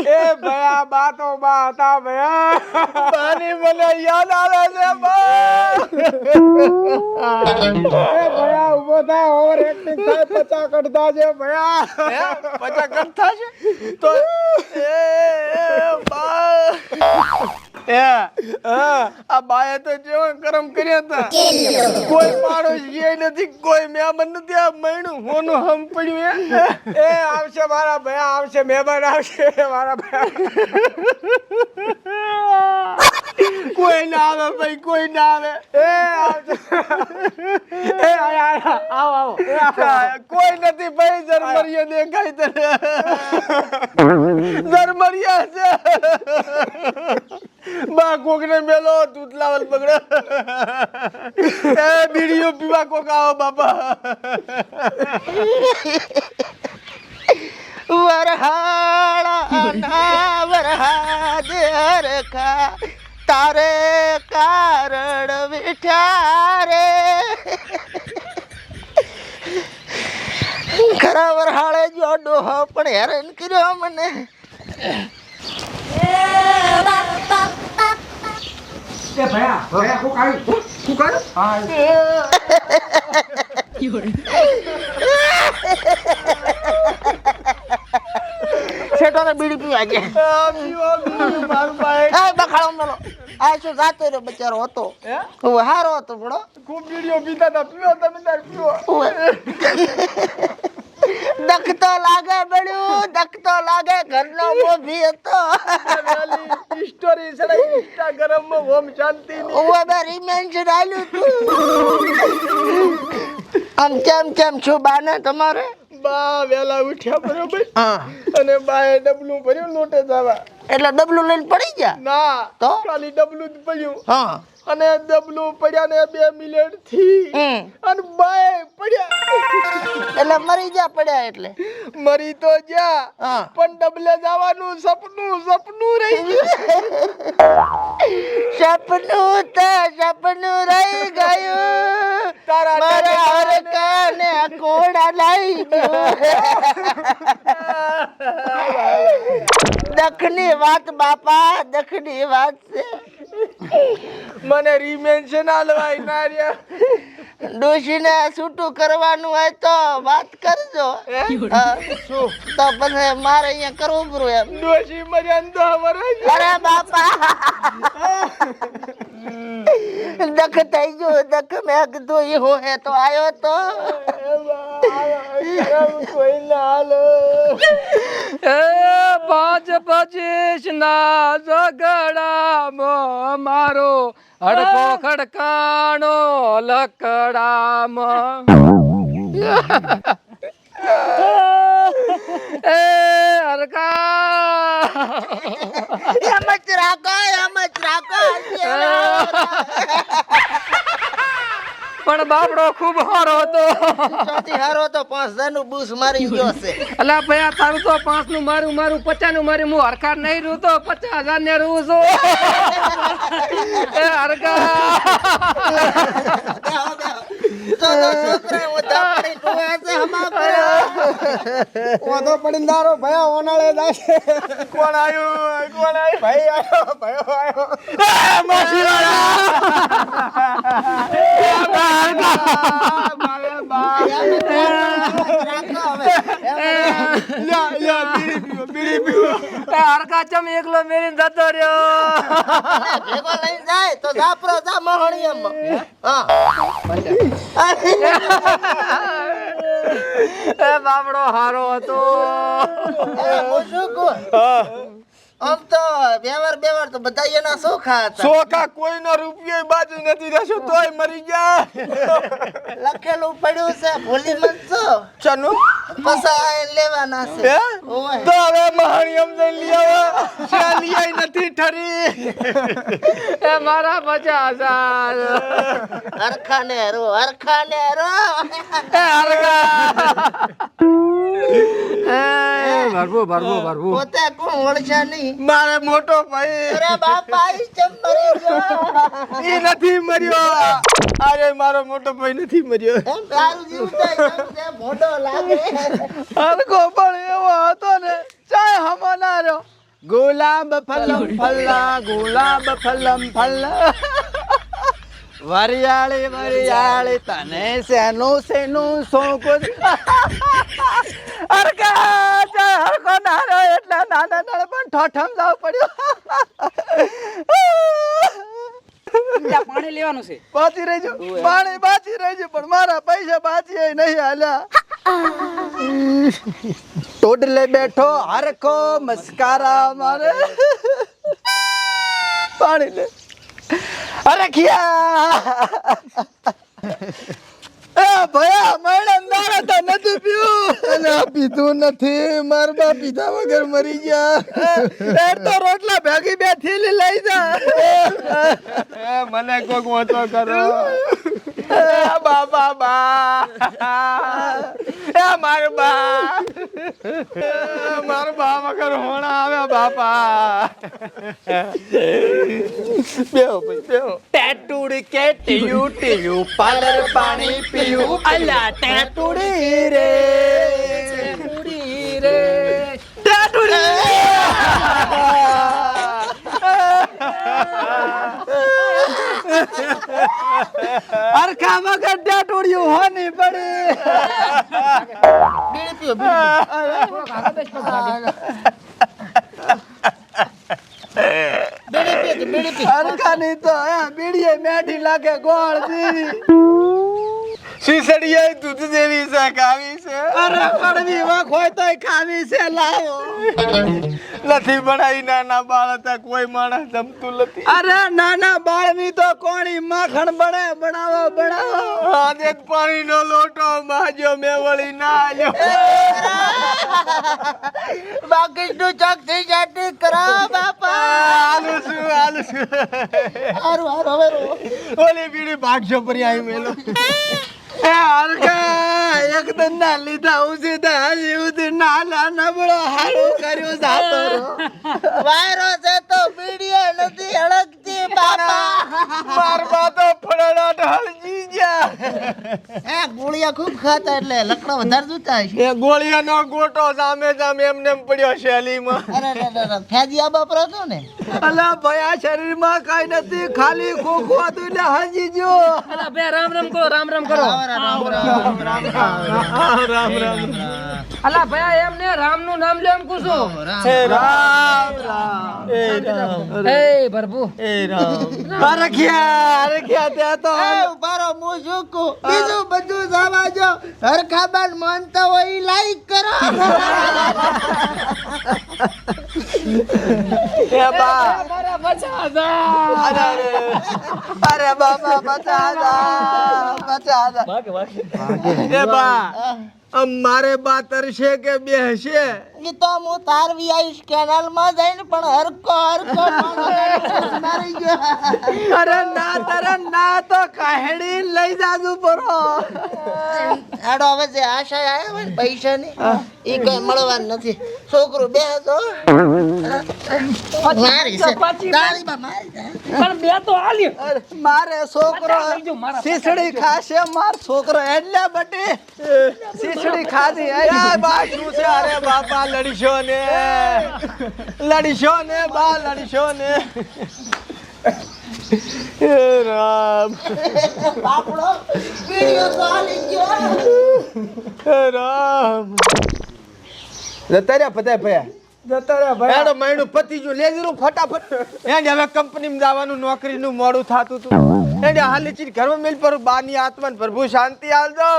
એ ભયા બા તો બા હતા ભયા. બાની મને યાદ આવે છે બા. એ ભયા ઊભો થાય ઓવર એક્ટિંગ થાય પચા કડતા છે ભયા? પચા કટ છે તો એ એ આ બાએ તો જેવો કરમ કર્યા કોઈ પાડોશી કોઈ મહેમાન નથી, આ મહિનું હોનું હમ પડ્યું એ, આવશે મારા ભયા, આવશે, મહેમાન આવશે, મારા કોઈ ના ભાઈ, કોઈ ના આવે. એ એ કોઈ નથી ભાઈ જરમરિયા દેખાય તને. છે. બા કોકને મેલો તૂતલાવલ પકડો એ બીડીઓ પીવા કોક આવો બાપા. વરહાળા ના વરહાદ હરખા તારે કારણ વિઠા રે ખરા વરહાળે જો ડોહો પણ હેરાન કર્યો મને. એ ભયા? ભયા કોક આવી શું કર હા. છેટો બીડી પીવા ગયા. આ બખાડો મેલો આ શું જાતો રહ્યો બચારો હતો? હવે હારો હતો બડો ખૂબ બીડીઓ પીતા હતા પીવો તમે તાર પીવો. દખતો લાગે બળ્યું દખતો લાગે ઘરનો મોભી હતો. સ્ટોરી છે ઇન્સ્ટાગ્રામમાં ઓમ શાંતિ ની ઓવે બે રિમેન્શન ડાલ્યું તું આમ કેમ કેમ છું બાને તમારે? બા વેલા ઉઠ્યા બરોબર. હા. અને બાએ ડબલું ભર્યું લોટે જવા. એટલે ડબલું લઈને પડી ગયા? ના તો? ખાલી ડબલું જ પડ્યું હા. અને ડબલું પડ્યા ને બે મિલિયનથી. અને બાય પડ્યા. એટલે મરી જા પડ્યા એટલે. મરી તો જા પણ ડબલે જવાનું સપનું સપનું રહી ગયું. સપનું તો સપનું રહી ગયું. તારા મારા હરકાને કોડા લઈ ગયો. દખની વાત બાપા દખની વાત છે. મને રિમેન્શન આલવાય ના રહ્યા ડોશીને છૂટું કરવાનું હોય તો વાત કરજો. શું તો પછી મારે અહીંયા કરવું પડ્યું એમ. ડોશી મર્યા તો વરસ અરે બાપા. દખ થઈ ગયો દખ મેં કીધું એ હો હે તો આવ્યો તો. પાંચ પચીસ ના ઝઘડામાં મારો હડકો ખડકાણો લકડામાં. એ હરકા એમ જ રાખો એમ જ રાખો. પણ બાપડો ખૂબ સારો હતો. સૌથી હારો હતો પાંચ હજારનું બૂસ મારી ગયો છે. અલા ભાઈ આ તારું તો પાંચનું મારું મારું પચાસનું મારું હું હરકાર નહીં રૂ તો પચાસ હજાર ને રૂ છું. એ હરકા તો તો છોકરા ઓછા પડી છે હમા પડીને દારો ભયા ઓનાળે જાશે કોણ આવ્યું? કોણ આવ્યું? ભાઈ આવ્યો ભયો આવ્યો રાખો હરકા ચમ એકલો મેરીને જતો રહ્યો ભેગો લઈને જાય તો જાપરો જા મહણી એમ હા એ બાપડો હારો હતો. અરે હું. શું કહું આમ તો વ્યવહાર વ્યવહાર તો બધા એના સોખા હતા. સોખા કોઈનો રૂપિયો બાજુ નથી રહેશો તોય મરી ગયા. લખેલું પડ્યું છે ભૂલી મત ચનુ પસા લેવાના છે. તો હવે મહાણી સમજાઈ લઈ આવો. લઈ નથી ઠરી. એ મારા પચાસ હજાર હરખા ને રો હરખા ને રો. એ હરખા. એ ભરવો ભરવો ભરવું પોતે કોણ વળશે નહીં? મારે મોટો ભાઈ. અરે બાપા ચમ મરી ગયો. એ નથી મર્યો. અરે મારો મોટો ભાઈ નથી મર્યો. એમ તારું જીવતા એમ મોઢો લાગે. હલકો પણ એવો હતો ને ચાય હમો ના રહ્યો. ગુલાબ ફલમ ફલ્લા ગુલાબ ફલમ ફલ્લા વરિયાળી વરિયાળી તને શેનું શેનું શોકો હરકા હરકો નાનો એટલા નાના નાના પણ ઠઠમ જાવ પડ્યો. પાણી લેવાનું છે. બાચી રહેજો પાણી બાચી રહેજો પણ મારા પૈસા બાચી નહીં હાલ્યા. ટોડલે બેઠો હરકો મસ્કારા મારે. પાણી લે. અરે ખિયા! એ ભયા દાડા તો નથી પીવું. અને પીધું નથી માર બા પીધા વગર મરી ગયા. એ તો રોટલા ભેગી બે થેલી લઈ જા. મને કોક વાંચો કરો. એ બાબા બા એ માર બા. મારો બા વગર હોણા આવે બાપા. બેહો ભાઈ, બેહો. ટેટુડી કે ટીયુ ટીયુ પાલર પાણી પીયું. અલા ટેટુડી રે. ટેટુડી અરખા વગર હો હોની પડી. અરખાની તો હે બીડીએ મેઠી લાગે ગોળ દીધી શીસડીએ દૂધ જેવી છે ખાવી છે. અરે પડવી વાખ હોય તોય ખાવી છે લાવો. નથી બનાવી નાના બાળ હતા કોઈ માણસ જમતું નથી. અરે નાના બાળની તો કોણી માખણ બને બનાવો બનાવો. આજે પાણીનો લોટો માજો મેં વળી ના આલ્યો બાકી ચોક થઈ જાતી કરા બાપા. આલુ શું આલુ શું. હારું હારું હવે. ઓલી બીડી ભાગજો પરી આવી મેલો. એ હરખા, એક દંડા લીધા ઉસી તો હજી ઉસી નાલા નબળો હારું કર્યું જાતો. વાયરો છે તો બીડીએ નથી હળકતી બાપા માર બા તો ફળડા ઢળજી ગયા એ ગોળિયા ખૂબ ખાતા એટલે લકડો વધારે જોતા હશે એ ગોળિયાનો ગોટો સામે સામે એમને એમ પડ્યો શેલીમાં અરે અરે, ફેજી આ બાપરો હતો ને અલા ભાઈ આ શરીરમાં કાઈ નથી ખાલી ખોખો હતું એટલે હજી જો અલા બે રામ રામ કરો રામ રામ કરો રામ રામ રામ રામ રામ રામ અલા ભયા એમ ને રામનું નામ લેવાનું કુછું એ રામ. રામ. એ રામ. એ પ્રભુ. એ રામ. હરખ્યા ત્યાં તો એ ઉભારો હું. શું બીજું બધું જવા જો. હરખાબાન માનતા હોય ઈ લાઈક કરો. એ બા. મારા અરે અરે. બાબા બચા દા બચા દા એ બા. આમ મારે બા છે કે બેહશે? તો હું તાર વીઆઈશ કેનાલમાં જઈને પણ હરકો હરકો મારી ગયો. અરે ના તારે ના તો કાહેડી લઈ જાજુ પરો આડો હવે જે આશા આવ્યા હોય ને પૈસાની એ કઈ મળવાનું નથી. છોકરો બે તો મારી છે. પણ બે તો આલી. મારે છોકરો શીસડી ખાશે માર છોકરો એટલે બટી. સીસડી ખાધી અરે બા શું છે અરે બાપા લડીશો ને લડીશો ને બા લડીશો ને રામ. બાપડો વિડિયો તો આલી ગયો એ રામ જતા રહ્યા બધા ભયા. એનો મહિનો પતી ગયો લેજરું ફટાફટ. એને હવે કંપનીમાં જવાનું નોકરીનું મોડું થતું હતું એને હાલી ચીજ ઘરમાં મિલ પર બાની આત્માને પ્રભુ શાંતિ આલજો.